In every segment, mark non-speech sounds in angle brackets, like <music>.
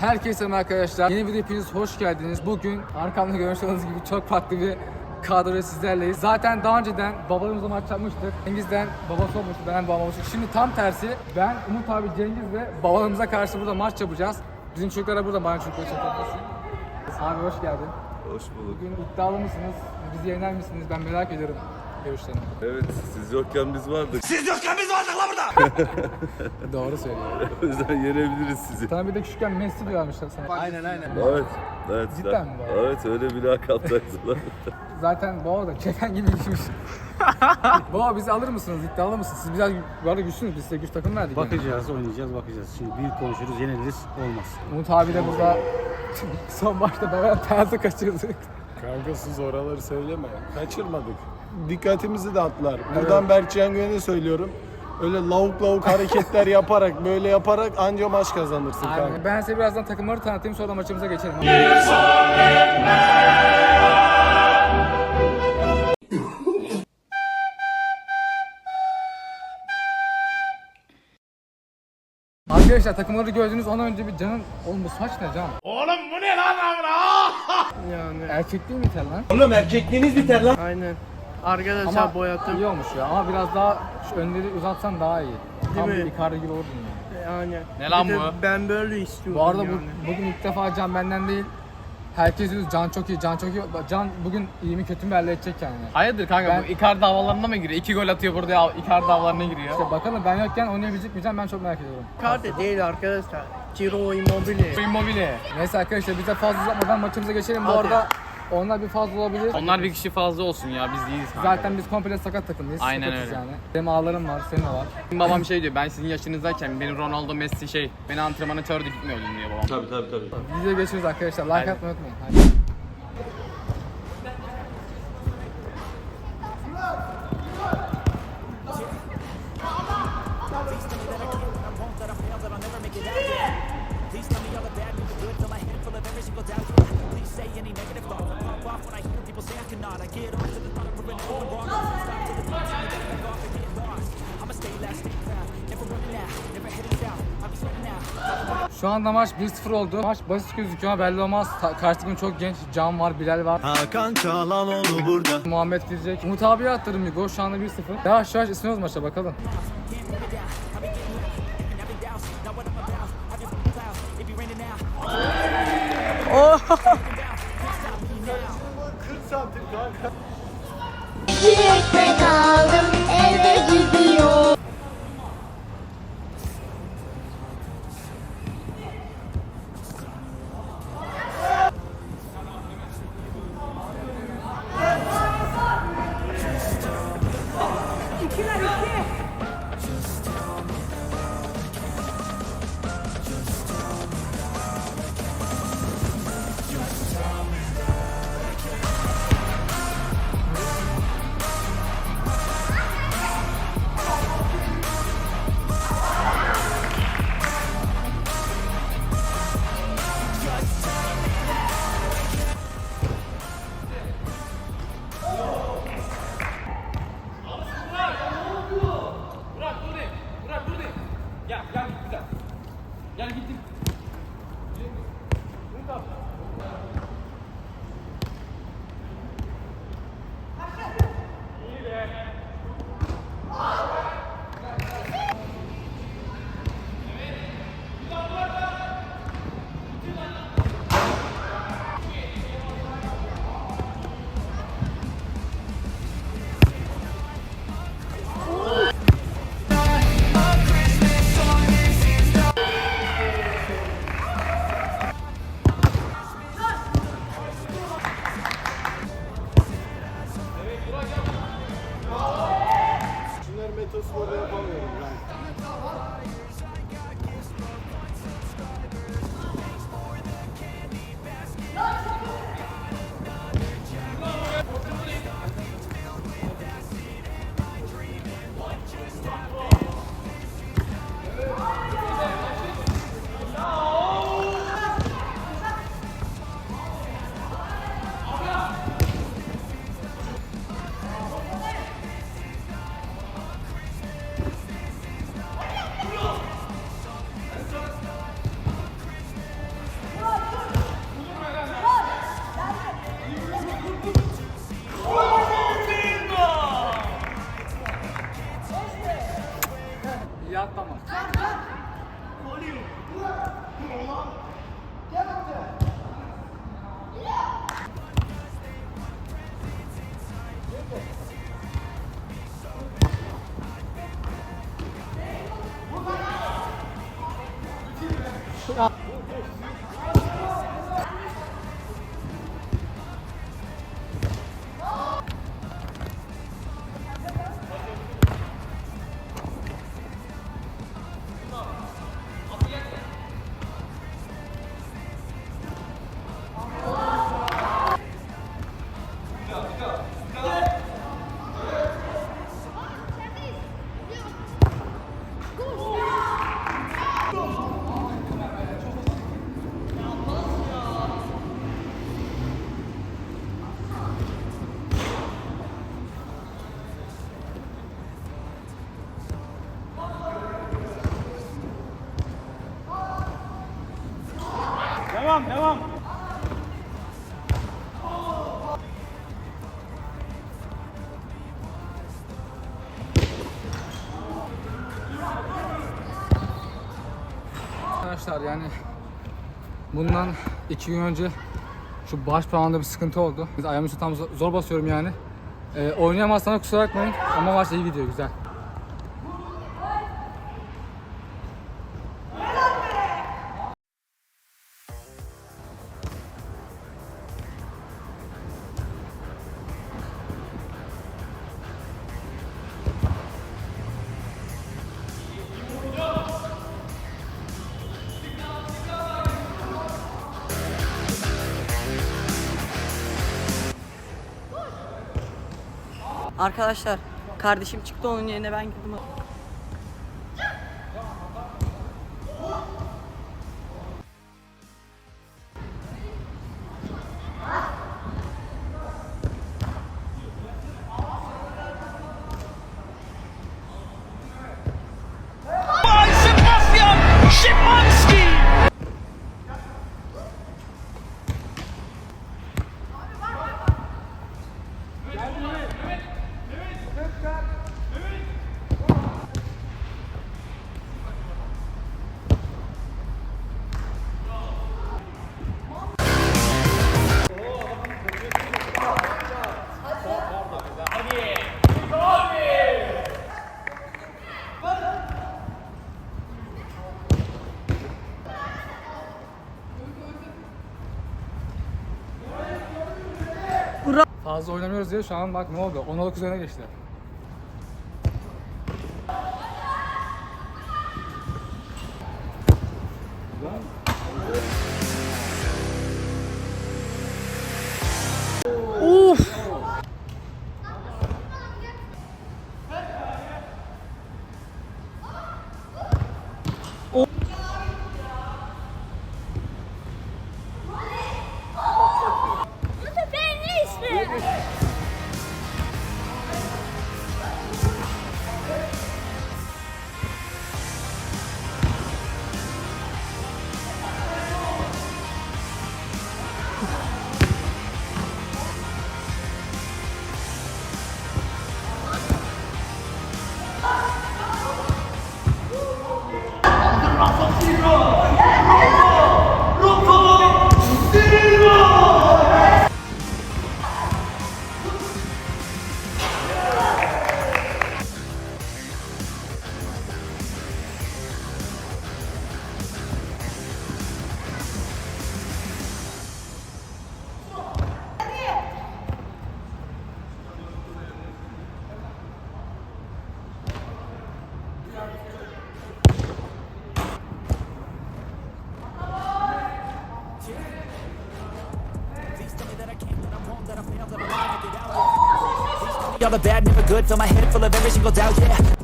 Herkese merhaba arkadaşlar. Yeni video hepiniz hoş geldiniz. Bugün arkamda görmüş olduğunuz gibi çok farklı bir kadroyla sizlerleyiz. Zaten daha önceden babalarımızla maç yapmıştık. Cengiz'den babası olmuştu, benden babam olmuştu. Şimdi tam tersi ben, Umut abi, Cengiz ve babalarımıza karşı burada maç yapacağız. Bizim çocuklara burada bana çocuklara çekilmesin. Abi hoş geldin. Hoş bulduk. Bugün iddialı mısınız? Bizi yener misiniz? Ben merak ediyorum görüşlerini. Evet, siz yokken biz vardık. <laughs> Doğru söylüyor. <laughs> O yüzden yenebiliriz sizi. Sana bir de küçükken Messi diyorlarmışlar sana. Aynen aynen. Evet, evet. Cidden mi bu? Evet, öyle bir lakap taktılar. <laughs> Zaten Boğa da kefen gibi gitmiş. Boğa bizi alır mısınız? İddialı mısınız? Siz biraz bu arada güçsünüz. Biz size güç takım verdik. yani. Bakacağız, oynayacağız, bakacağız. Şimdi büyük konuşuruz, yeniliriz, olmaz. Umut abi de burada son maçta beraber penaltı kaçırdık. Kanka siz oraları söyleme. Kaçırmadık. Dikkatimizi dağıttılar. Buradan Berkcan Güven'e söylüyorum. Öyle lavuk lavuk hareketler yaparak, böyle yaparak anca maç kazanırsın kanka. Ben size birazdan takımları tanıtayım sonra maçımıza geçelim. Arkadaşlar takımları gördünüz ondan önce bir canın... Oğlum bu saç ne can? Oğlum bu ne lan amına? Yani. Erkekliği mi iter lan? Aynen. Arkadaşlar Ama boyattım. iyi olmuş ya ama biraz daha şu önleri uzatsan daha iyi. Tam Değil bir mi? Icardi gibi olurdun ya. Aynen. Ne lan Bir de bu? Ben böyle istiyordum Bu arada bu, yani. bugün ilk defa Can benden değil. Herkes diyor Can çok iyi, Can çok iyi. Can bugün iyi mi kötü mü belli edecek yani. Hayırdır kanka Ben- bu Icardi havalarına mı giriyor? İki gol atıyor burada ya Icardi havalarına giriyor. İşte bakalım ben yokken oynayabilecek mi Can ben çok merak ediyorum. Karte değil arkadaşlar. Ciro Immobile. Bu Immobile. Neyse arkadaşlar biz de fazla uzatmadan maçımıza geçelim. Bu Hadi. arada onlar bir fazla olabilir. Onlar bir kişi fazla olsun ya biz değiliz kanka. Zaten biz komple sakat takımdayız. Aynen Sakatız öyle. Yani. Benim ağlarım var, senin de var. Benim babam şey diyor ben sizin yaşınızdayken benim Ronaldo Messi şey beni antrenmana çağırdı gitmiyordum diyor babam. tabii tabii tabii. Videoya geçiyoruz arkadaşlar. Like Hadi. atmayı unutmayın. Hadi. Şu anda maç 1-0 oldu. Maç basit gözüküyor ama belli olmaz. Ta- karşı takım çok genç. Can var, Bilal var. Hakan Çalhanoğlu burada. Muhammed girecek. Umut abiye attırdım bir gol. Şu anda 1-0. Yavaş yavaş ısınıyoruz maça bakalım. Yürekte kaldım eve gidiyor. Arkadaşlar yani bundan iki gün önce şu baş parmağımda bir sıkıntı oldu. Biz ayağımı tam zor basıyorum yani. Ee, oynayamazsanız kusura bakmayın ama maç iyi gidiyor güzel. Arkadaşlar kardeşim çıktı onun yerine ben girdim. Fazla oynamıyoruz diye şu an bak ne oldu? 10 üzerine geçti. All the bad, never good, fill my head full of every single doubt, yeah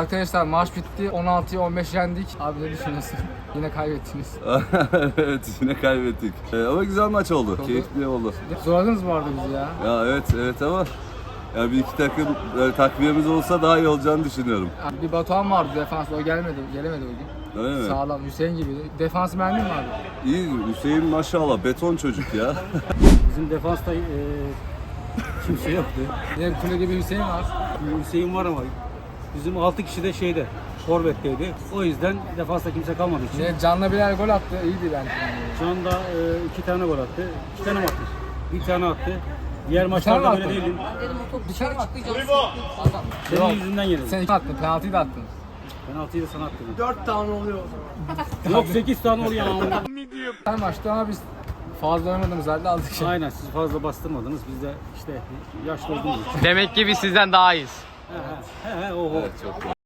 Arkadaşlar maç bitti. 16'ya 15 yendik. Abi ne düşünüyorsun? <laughs> Yine kaybettiniz. <laughs> evet yine kaybettik. Ee, ama güzel maç oldu. Oldu. Keyifli oldu. Zorladınız bu arada bizi ya. Ya evet evet ama ya bir iki takım e, takviyemiz olsa daha iyi olacağını düşünüyorum. Bir Batuhan vardı defans. O gelmedi. Gelemedi bugün. Öyle mi? Sağlam Hüseyin gibi. Defansı beğendin mi abi? İyi Hüseyin maşallah beton çocuk ya. <laughs> Bizim defansta e, kimse yoktu. Yine kule gibi Hüseyin var. Hüseyin var ama bizim 6 kişi de şeyde forvetteydi. O yüzden defansta kimse kalmadığı için. Yine Can'la birer gol attı. İyiydi bence. Şu anda e, iki tane gol attı. İki tane mi attı? Bir tane attı. Diğer maçlarda böyle değildim. Dedim o top dışarı çıkacak. Senin Yok. yüzünden yenildim. Sen iki attın. Penaltıyı da attın. Penaltıyı da sana attım. 4 tane oluyor. <laughs> Yok 8 tane oluyor. Her maçta ama biz fazla oynadığımız halde aldık şey. Aynen siz fazla bastırmadınız. Biz de işte yaşlı olduğumuz için. Demek ki biz sizden daha iyiyiz. 아, 아, 아, 오, 오. 네, 좋고.